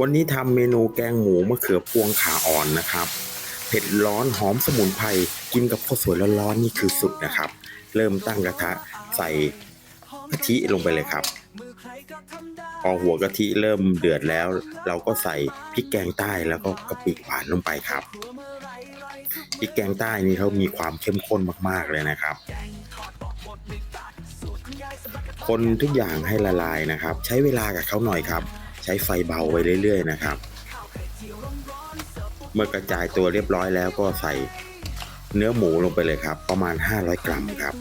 วันนี้ทำเมนูแกงหมูมะเขือพวงขาอ่อนนะครับ เผ็ดร้อนหอมสมุนไพรกินกับข้าวสวยร้อนๆนี่คือสุดนะครับ เริ่มตั้งกระทะใส่กะทิลงไปเลยครับ พอหัวกะทิเริ่มเดือดแล้ว เราก็ใส่พริกแกงใต้แล้วก็กะปิหวานลงไปครับพริกแกงใต้นี่เขามีความเข้มข้นมากๆเลยนะครับ คนทุกอย่างให้ละลายนะครับ ใช้เวลากับเขาหน่อยครับ ใช้ไฟเบาไว้เรื่อย ๆ นะครับ เมื่อกระจายตัวเรียบร้อยแล้วก็ใส่เนื้อหมูลงไปเลยครับ ประมาณ 500 กรัมครับ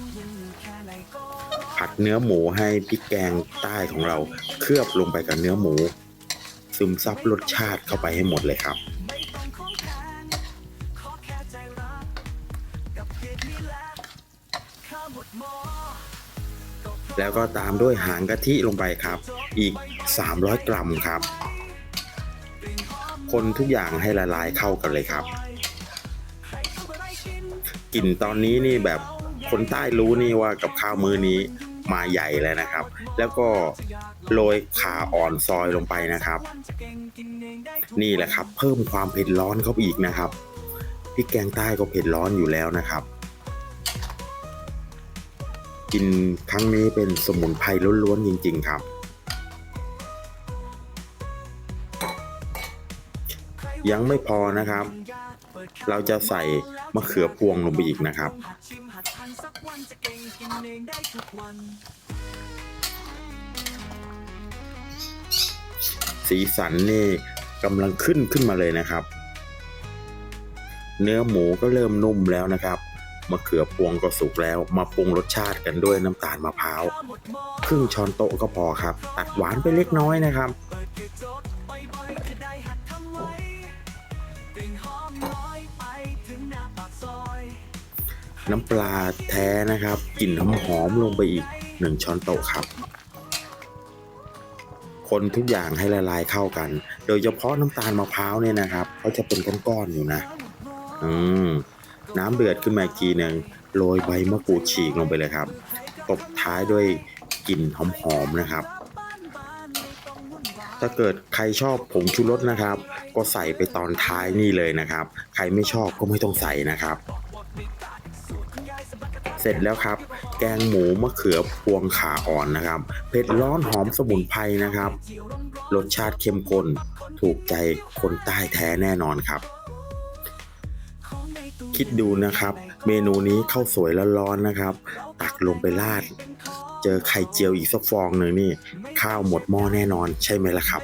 ผัดเนื้อหมูให้พริกแกงใต้ของเราเคลือบลงไปกับเนื้อหมู ซึมซับรสชาติเข้าไปให้หมดเลยครับแล้วก็ตามด้วยหางกะทิลงไปครับ อีก 300 กรัมครับ คนทุกอย่างให้ละลายเข้ากันเลยครับ กลิ่นตอนนี้นี่แบบคนใต้รู้นี่ว่ากับข้าวมือนี้มาใหญ่แล้วนะครับ แล้วก็โรยข่าอ่อนซอยลงไปนะครับ นี่แหละครับ เพิ่มความเผ็ดร้อนเข้าไปอีกนะครับพริกแกงใต้ก็เผ็ดร้อนอยู่แล้วนะครับ กินครั้งนี้เป็นสมุนไพรล้วนๆจริง ๆ ครับ ยังไม่พอนะครับ เราจะใส่มะเขือพวงลงไปอีกนะครับ สีสันนี่กำลังขึ้นขึ้นมาเลยนะครับ เนื้อหมูก็เริ่มนุ่มแล้วนะครับมะเขือพวงก็สุกแล้ว มาปรุงรสชาติกันด้วยน้ำตาลมะพร้าวครึ่งช้อนโต๊ะก็พอครับ ตัดหวานไปเล็กน้อยนะครับ น้ำปลาแท้นะครับกลิ่นหอมๆลงไปอีกหนึ่งช้อนโต๊ะครับ คนทุกอย่างให้ละลายเข้ากัน โดยเฉพาะน้ำตาลมะพร้าวเนี่ยนะครับเขาจะเป็นก้อนๆอยู่นะ อืมน้ำเดือดขึ้นมากทีหนึ่งโรยใบมะกรูดฉีกลงไปเลยครับตบท้ายด้วยกลิ่นหอมๆนะครับ ถ้าเกิดใครชอบผงชูรสนะครับ ก็ใส่ไปตอนท้ายนี่เลยนะครับ ใครไม่ชอบก็ไม่ต้องใส่นะครับ เสร็จแล้วครับ แกงหมูมะเขือพวงขาอ่อนนะครับ เผ็ดร้อนหอมสมุนไพรนะครับ รสชาติเข้มข้น ถูกใจคนใต้แท้แน่นอนครับ คิดดูนะครับ เมนูนี้ข้าวสวยร้อนๆนะครับ ตักลงไปราด เจอไข่เจียวอีกสักฟองหนึ่งนี่ ข้าวหมดหม้อแน่นอนใช่ไหมล่ะครับ